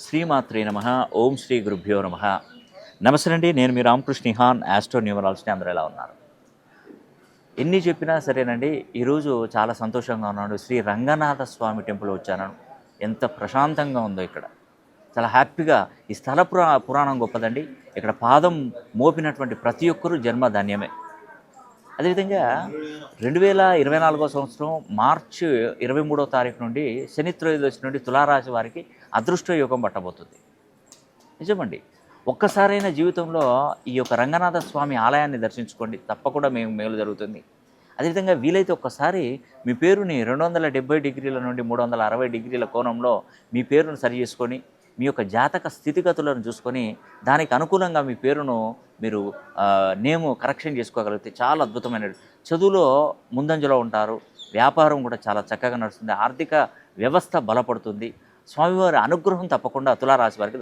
శ్రీమాత్రే నమ. ఓం శ్రీ గురుభ్యో నమ. నమస్తే అండి నేను మీ రామకృష్ణ హాన్ ఆస్ట్రో న్యూమరాలజీ అందరూ ఎలా ఉన్నారు? ఎన్ని చెప్పినా సరేనండి. ఈరోజు చాలా సంతోషంగా ఉన్నాడు శ్రీ రంగనాథ స్వామి టెంపుల్ వచ్చాను. ఎంత ప్రశాంతంగా ఉందో ఇక్కడ. చాలా హ్యాపీగా ఈ స్థల పురా పురాణం గొప్పదండి. ఇక్కడ పాదం మోపినటువంటి ప్రతి ఒక్కరూ జన్మధన్యమే. అదేవిధంగా రెండు వేల ఇరవై నాలుగో సంవత్సరం మార్చి ఇరవై మూడో తారీఖు నుండి శని త్రయోదశి నుండి తులారాశి వారికి అదృష్ట యోగం పట్టబోతుంది. నిజమండి. ఒక్కసారైన జీవితంలో ఈ యొక్క రంగనాథ స్వామి ఆలయాన్ని దర్శించుకోండి. తప్పకుండా మేము మేలు జరుగుతుంది. అదేవిధంగా వీలైతే ఒక్కసారి మీ పేరుని రెండు వందల డెబ్బై డిగ్రీల నుండి మూడు వందల అరవై డిగ్రీల కోణంలో మీ పేరును సరి చేసుకొని మీ యొక్క జాతక స్థితిగతులను చూసుకొని దానికి అనుకూలంగా మీ పేరును మీరు నేము కరెక్షన్ చేసుకోగలిగితే చాలా అద్భుతమైన చదువులో ముందంజలో ఉంటారు. వ్యాపారం కూడా చాలా చక్కగా నడుస్తుంది. ఆర్థిక వ్యవస్థ బలపడుతుంది. స్వామివారి అనుగ్రహం తప్పకుండా తులారాశి వారికి